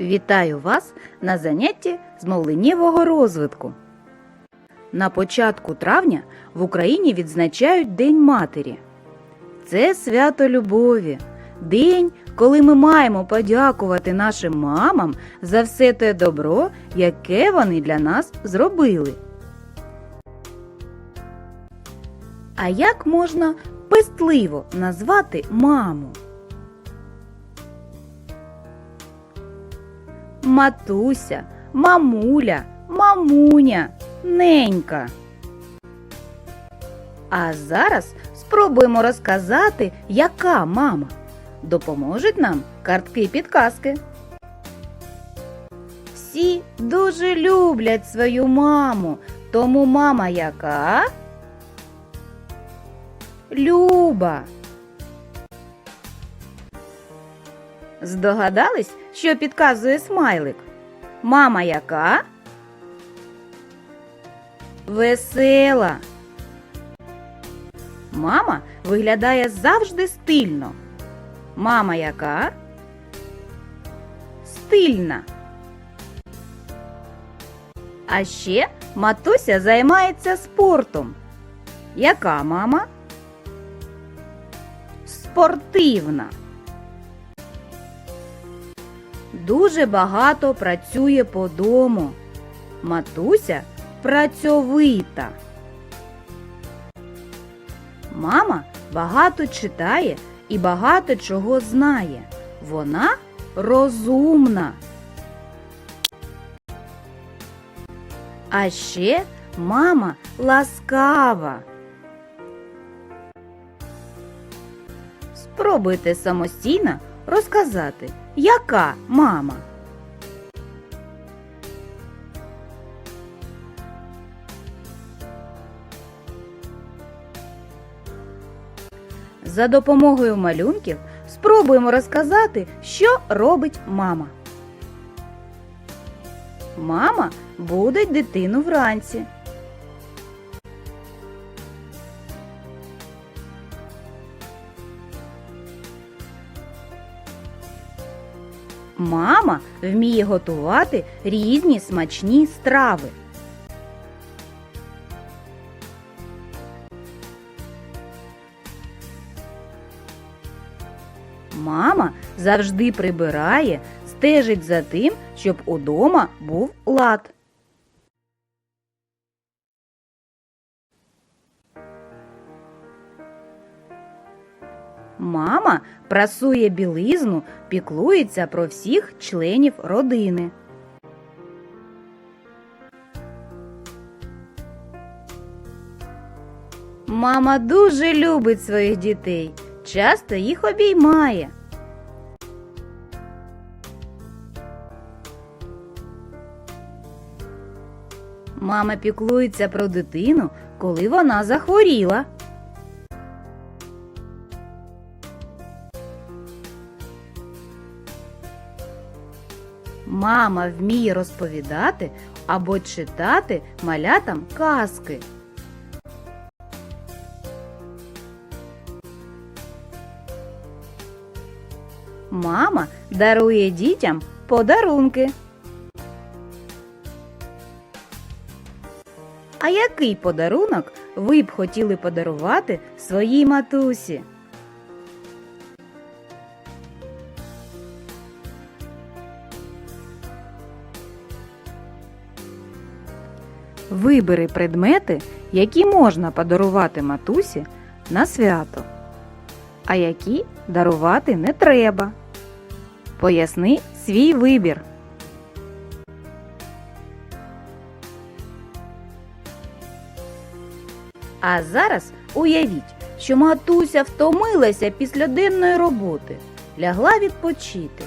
Вітаю вас на занятті з мовленнєвого розвитку. На початку травня в Україні відзначають День Матері. Це свято любові, день, коли ми маємо подякувати нашим мамам за все те добро, яке вони для нас зробили. А як можна пестливо назвати маму? Матуся, мамуля, мамуня, ненька. А зараз спробуємо розказати, яка мама. Допоможуть нам картки підказки. Всі дуже люблять свою маму, тому мама яка? Люба. Здогадались, що підказує смайлик? Мама яка? Весела. Мама виглядає завжди стильно. Мама яка? Стильна. А ще матуся займається спортом. Яка мама? Спортивна. Дуже багато працює по дому. Матуся працьовита. Мама багато читає і багато чого знає. Вона розумна. А ще мама ласкава. Спробуйте самостійно розказати, яка мама. За допомогою малюнків спробуємо розказати, що робить мама. Мама будить дитину вранці. Мама вміє готувати різні смачні страви. Мама завжди прибирає, стежить за тим, щоб удома був лад. Мама прасує білизну, піклується про всіх членів родини. Мама дуже любить своїх дітей, часто їх обіймає. Мама піклується про дитину, коли вона захворіла. Мама вміє розповідати або читати малятам казки. Мама дарує дітям подарунки. А який подарунок ви б хотіли подарувати своїй матусі? Вибери предмети, які можна подарувати матусі на свято, а які дарувати не треба. Поясни свій вибір. А зараз уявіть, що матуся втомилася після денної роботи, лягла відпочити.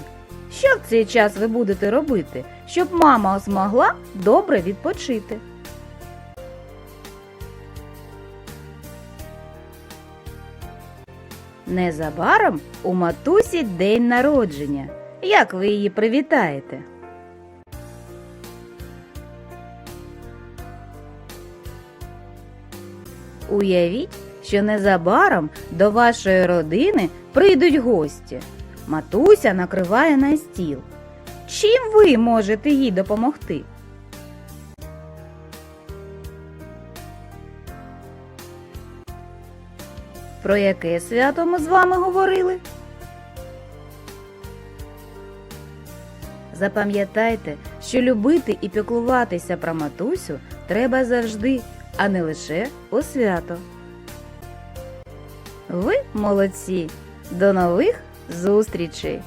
Що в цей час ви будете робити, щоб мама змогла добре відпочити? Незабаром у матусі день народження. Як ви її привітаєте? Уявіть, що незабаром до вашої родини прийдуть гості. Матуся накриває на стіл. Чим ви можете їй допомогти? Про яке свято ми з вами говорили? Запам'ятайте, що любити і піклуватися про матусю треба завжди, а не лише у свято. Ви молодці! До нових зустрічей!